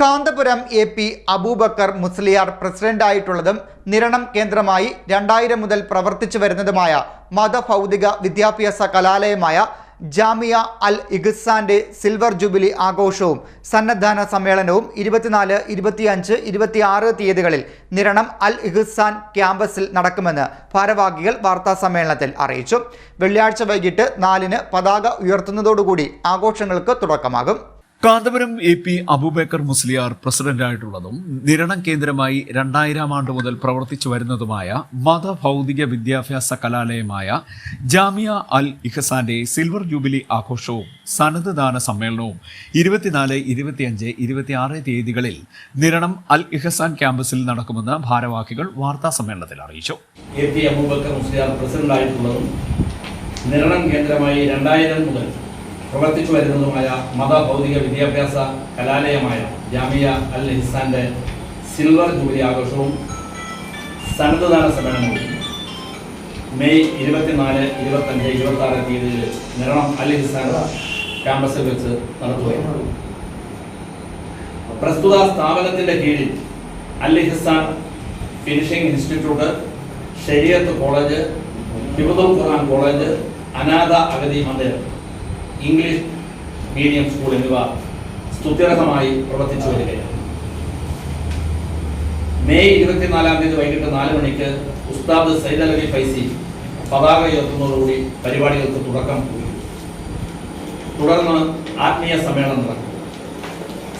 Kanthapuram A P Abubakar Musliyar പ്രസിഡന്റായിട്ടുള്ളതും നിരണം കേന്ദ്രമായി രണ്ടായിരം മുതൽ പ്രവർത്തിച്ചു വരുന്നതുമായ മതഭൗതിക വിദ്യാഭ്യാസ കലാലയമായ ജാമിയ അൽ ഇഖ്സാന്റെ സിൽവർ ജൂബിലി ആഘോഷവും സന്നദ്ധാന സമ്മേളനവും ഇരുപത്തിനാല് ഇരുപത്തിയഞ്ച് ഇരുപത്തിയാറ് തീയതികളിൽ നിരണം അൽ ഇഖ്സാൻ ക്യാമ്പസിൽ നടക്കുമെന്ന് ഭാരവാഹികൾ വാർത്താ സമ്മേളനത്തിൽ അറിയിച്ചു. വെള്ളിയാഴ്ച വൈകിട്ട് നാലിന് പതാക ഉയർത്തുന്നതോടുകൂടി ആഘോഷങ്ങൾക്ക് തുടക്കമാകും. കാന്തപുരം എ പി അബൂബേക്കർ മുസ്ലിയാർ പ്രസിഡന്റായിട്ടുള്ളതും നിരണം കേന്ദ്രമായി രണ്ടായിരം ആണ്ട് മുതൽ പ്രവർത്തിച്ചു വരുന്നതുമായ മതഭൗതിക വിദ്യാഭ്യാസ കലാലയമായ ജാമിയ അൽ ഇഹസാന്റെ സിൽവർ ജൂബിലി ആഘോഷവും സന്നദ്ധദാന സമ്മേളനവും ഇരുപത്തിനാല് ഇരുപത്തിയഞ്ച് ഇരുപത്തിയാറ് തീയതികളിൽ നിരണം അൽ ഇഹസാൻ ക്യാമ്പസിൽ നടക്കുമെന്ന് ഭാരവാഹികൾ വാർത്താ സമ്മേളനത്തിൽ അറിയിച്ചു. അബൂബക്കർ മുസ്ലിയാർ പ്രസിഡന്റായിട്ടുള്ളതും നിരണം കേന്ദ്രമായി രണ്ടായിരം മുതൽ പ്രവർത്തിച്ചു വരുന്നതുമായ മത ഭൗതിക വിദ്യാഭ്യാസ കലാലയമായ ജാമിയ അൽ ഹിസാന്റെ സിൽവർ ജൂബിലി ആഘോഷവും സന്നദ്ധദാന സമ്മേളനവും മെയ് ഇരുപത്തിനാല് ഇരുപത്തഞ്ച് ഇരുപത്തി ആറ് തീയതിയിൽ നിരണം അൽ ഹിസാൻ ക്യാമ്പസിൽ വെച്ച് നടത്തുകയാണ്. പ്രസ്തുത സ്ഥാപനത്തിന്റെ കീഴിൽ Al Hisan finishing institute Shariat college ഹിബുദുൽ Quran college അനാഥ അഗതി മന്ദിരം ഇംഗ്ലീഷ് മീഡിയം സ്കൂൾ എന്നിവ സ്തുത്യർഹമായി പ്രവർത്തിച്ചു വരികയാണ്. മെയ് ഇരുപത്തിനാലാം തീയതി വൈകിട്ട് നാല് മണിക്ക് ഉസ്താദ് സൈദ് അലവി ഫൈസി പതാക ഉയർത്തുന്നതോടുകൂടി പരിപാടികൾക്ക് തുടക്കം കുറിക്കും. തുടർന്ന് ആത്മീയ സമ്മേളനം നടക്കും.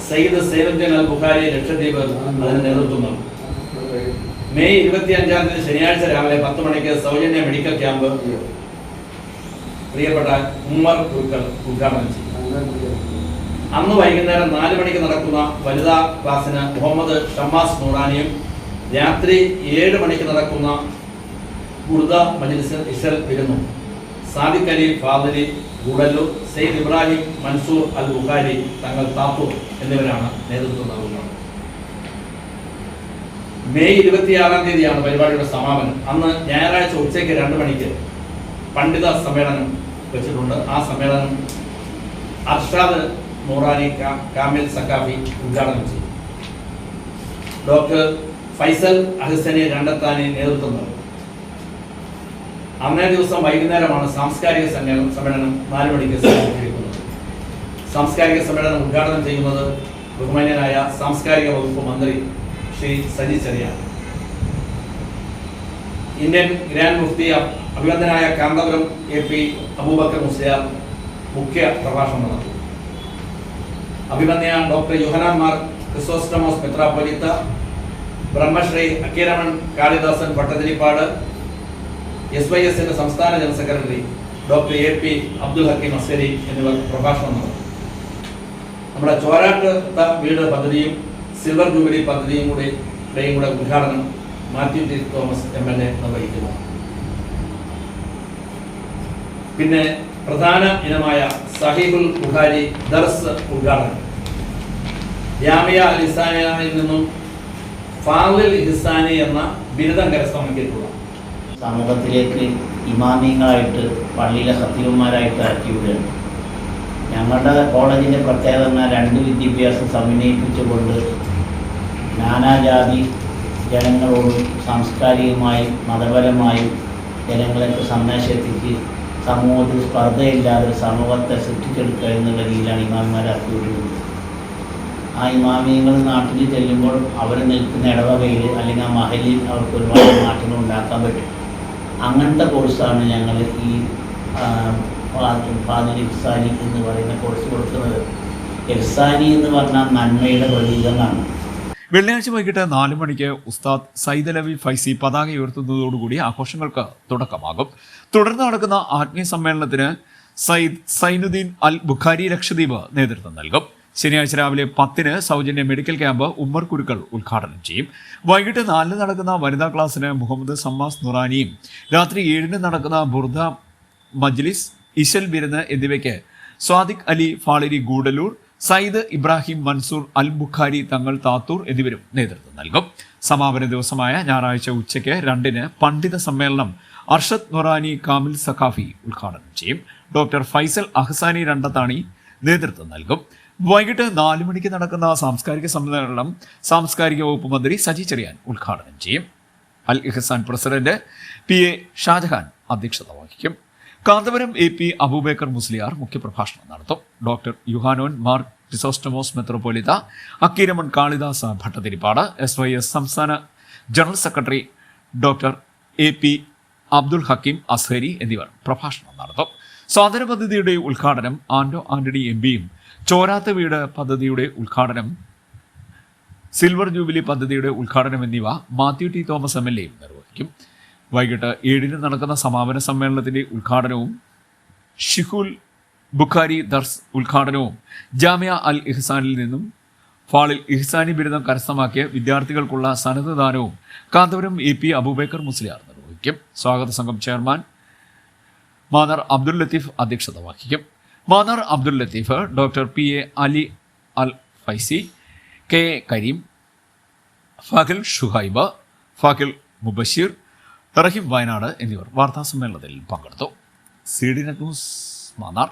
സയ്യിദ് സൈനുദ്ദീൻ അൽ ബുഖാരി ലക്ഷദ്വീപ് അതിന് നേതൃത്വം നൽകും. മെയ് ഇരുപത്തി അഞ്ചാം തീയതി ശനിയാഴ്ച രാവിലെ പത്ത് മണിക്ക് സൗജന്യ മെഡിക്കൽ ക്യാമ്പ് പ്രിയപ്പെട്ട ഉമ്മർ ഗുരുക്കൾ ഉദ്ഘാടനം ചെയ്യും അന്ന് വൈകുന്നേരം നാല് മണിക്ക് നടക്കുന്ന വനിതാ ക്ലാസ്സിന് മുഹമ്മദ് ഷമ്മാസ് നൂറാനിയും രാത്രി ഏഴ് മണിക്ക് നടക്കുന്ന ഗുർദ മജ്ലിസ് ഇഷൽ വിരുന്നു സാദിഖ് അലി ഫാദലി ഗുഡല്ലു സെയ്ദ് ഇബ്രാഹിം മൻസൂർ അൽ ബുഖാരി തങ്ങൾ താത്തൂർ എന്നിവരാണ് നേതൃത്വം നൽകുന്നത്. മെയ് ഇരുപത്തിയാറാം തീയതിയാണ് പരിപാടിയുടെ സമാപനം. അന്ന് ഞായറാഴ്ച ഉച്ചയ്ക്ക് രണ്ട് മണിക്ക് പണ്ഡിത സമ്മേളനം വെച്ചിട്ടുണ്ട്. ആ സമ്മേളനം അർഷാദ് മോറാനി കാമിൽ സക്കാഫി ഉദ്ഘാടനം ചെയ്തു. ഡോക്ടർ ഫൈസൽ അഹസനെ രണ്ടത്താനെ നേതൃത്വം നൽകും. അന്നേ ദിവസം വൈകുന്നേരമാണ് സാംസ്കാരിക സമ്മേളനം സമ്മേളനം നാല് മണിക്ക് സംഘടിപ്പിക്കുന്നത്. സാംസ്കാരിക സമ്മേളനം ഉദ്ഘാടനം ചെയ്യുന്നത് ബഹുമാന്യനായ സാംസ്കാരിക വകുപ്പ് മന്ത്രി ശ്രീ സജി ചെറിയാണ് ഇന്ത്യൻ ഗ്രാൻഡ് മുഫ്തി അഭിനന്ദനായ കാന്തപുരം എ പി അബൂബക്കർ മുസ്ലിയാർ മുഖ്യ പ്രഭാഷണം നടത്തി അഭിമന്യ ഡോക്ടർ യുഹനാൻ മാർ ക്രിസോസ്റ്റമോസ് മെത്രാപ്പൊലിത്ത ബ്രഹ്മശ്രീ അക്കീരമൺ കാളിദാസൻ ഭട്ടതിരിപ്പാട് എസ് വൈ എസിന്റെ സംസ്ഥാന general secretary doctor A P Abdul Hakeem Askari എന്നിവർ പ്രഭാഷണം നടത്തി നമ്മുടെ ചോരാട്ട് വീട് പദ്ധതിയും സിൽവർ ജൂബിലി പദ്ധതിയും കൂടെ ഉദ്ഘാടനം Mathew T Thomas M L A നിർവഹിക്കുന്നു പിന്നെ പ്രധാന ഇനമായ സഹീബുൽ ബുഖാരി ദർസ് ഉദ്ഘാടനം. ജാമിയ അലിസാനിൽ നിന്നും ഫാദിൽ ഹിസാനി എന്ന ബിരുദം കരസ്ഥമാക്കിയിട്ടുള്ള സമൂഹത്തിലേക്ക് ഇമാമിങ്ങളായിട്ട് പള്ളിയിലെ ഹത്തീവന്മാരായിട്ട് ഇറക്കി വിടുകയാണ് ഞങ്ങളുടെ കോളേജിന്റെ പ്രത്യേകത രണ്ട് വിദ്യാഭ്യാസം സമന്വയിപ്പിച്ചുകൊണ്ട് നാനാജാതി ജനങ്ങളോടും സാംസ്കാരികമായും മതപരമായും ജനങ്ങളൊക്കെ സന്ദേശം എത്തിച്ച് സമൂഹത്തിൽ സ്പർദ്ധയില്ലാതെ ഒരു സമൂഹത്തെ സൃഷ്ടിച്ചെടുക്കുക എന്നുള്ള രീതിയിലാണ് ഇമാമിമാരെ ഇറക്കി ആ ഇമാമിയങ്ങൾ നാട്ടിൽ ചെല്ലുമ്പോൾ അവർ നിൽക്കുന്ന ഇടവകയിൽ അല്ലെങ്കിൽ ആ മഹലിൽ അവർക്ക് ഒരുപാട് മാറ്റങ്ങൾ ഉണ്ടാക്കാൻ പറ്റും. അങ്ങനത്തെ കോഴ്സാണ് ഞങ്ങൾ ഈ ഫാദർ ഇഫ്സാനി എന്ന് പറയുന്ന കോഴ്സ് കൊടുക്കുന്നത്. ഇഫ്സാനി എന്ന് പറഞ്ഞാൽ നന്മയുടെ പ്രതീകമാണ് വെള്ളിയാഴ്ച വൈകിട്ട് നാല് മണിക്ക് ഉസ്താദ് സൈദലവി ഫൈസി പതാക ഉയർത്തുന്നതോടുകൂടി ആഘോഷങ്ങൾക്ക് തുടക്കമാകും. തുടർന്ന് നടക്കുന്ന ആത്മീയ സമ്മേളനത്തിന് സയ്യിദ് സൈനുദ്ദീൻ അൽ ബുഖാരി ലക്ഷദ്വീപ് നേതൃത്വം നൽകും. ശനിയാഴ്ച രാവിലെ പത്തിന് സൗജന്യ മെഡിക്കൽ ക്യാമ്പ് ഉമ്മർ കുരുക്കൾ ഉദ്ഘാടനം ചെയ്യും. വൈകിട്ട് നാലിന് നടക്കുന്ന വനിതാ ക്ലാസ്സിന് മുഹമ്മദ് സമ്മാസ് നുറാനിയും രാത്രി ഏഴിന് നടക്കുന്ന ബുർദ മജ്ലിസ് ഇശൽ ബിരുന്ന് എന്നിവയ്ക്ക് സ്വാദിഖ് അലി ഫാളിരി ഗൂഡലൂർ സയ്യിദ് ഇബ്രാഹിം മൻസൂർ അൽ ബുഖാരി തങ്ങൾ താത്തൂർ എന്നിവരും നേതൃത്വം നൽകും. സമാപന ദിവസമായ ഞായറാഴ്ച ഉച്ചയ്ക്ക് രണ്ടിന് പണ്ഡിത സമ്മേളനം അർഷദ് നൊറാനി കാമിൽ സഖാഫി ഉദ്ഘാടനം ചെയ്യും. ഡോക്ടർ ഫൈസൽ അഹ്സാനി രണ്ടത്താണി നേതൃത്വം നൽകും. വൈകിട്ട് നാല് മണിക്ക് നടക്കുന്ന സാംസ്കാരിക സമ്മേളനം സാംസ്കാരിക വകുപ്പ് മന്ത്രി സജി ചെറിയാൻ ഉദ്ഘാടനം ചെയ്യും. Al Ihsan president P A Shajahan അധ്യക്ഷത വഹിക്കും. കാന്തപുരം എ പി അബൂബേക്കർ മുസ്ലിയാർ മുഖ്യപ്രഭാഷണം നടത്തും. Doctor Yuhanon Mar Chrysostomos മെത്രോപൊലിത Akkeeraman Kalidasa Bhattathiripad S Y S സംസ്ഥാന general secretary doctor A P Abdul Hakeem Azhari എന്നിവർ പ്രഭാഷണം നടത്തും. സ്വാതന്ത്ര്യ പദ്ധതിയുടെ ഉദ്ഘാടനം ആന്റോ ആന്റണി എം പിയും ചോരാത്ത വീട് പദ്ധതിയുടെ ഉദ്ഘാടനം സിൽവർ ജൂബിലി പദ്ധതിയുടെ ഉദ്ഘാടനം എന്നിവ Mathew T Thomas M L എയും നിർവഹിക്കും. വൈകിട്ട് ഏഴിന് നടക്കുന്ന സമാപന സമ്മേളനത്തിന്റെ ഉദ്ഘാടനവും ഷിഹുൽ ബുഖാരി ദർസ് ഉദ്ഘാടനവും ജാമ്യ അൽ ഇഹ്സാനിൽ നിന്നും ഫാളിൽ ഇഹ്സാനി ബിരുദം കരസ്ഥമാക്കിയ വിദ്യാർത്ഥികൾക്കുള്ള സന്നദ്ധദാനവും കാന്തപുരം എ പി അബൂബേക്കർ മുസ്ലിയാർ നിർവഹിക്കും. സ്വാഗത സംഘം ചെയർമാൻ മാന്നാർ അബ്ദുൽ ലത്തീഫ് അധ്യക്ഷത വഹിക്കും. Mannar Abdul Latheef doctor P A Ali Al Faizy K Kareem ഫാഖിൽ Shuhaiba ഫാഖിൽ Mubasheer Raheem Wayanad എന്നിവർ വാർത്താ സമ്മേളനത്തിൽ പങ്കെടുത്തു. C D net news Mannar.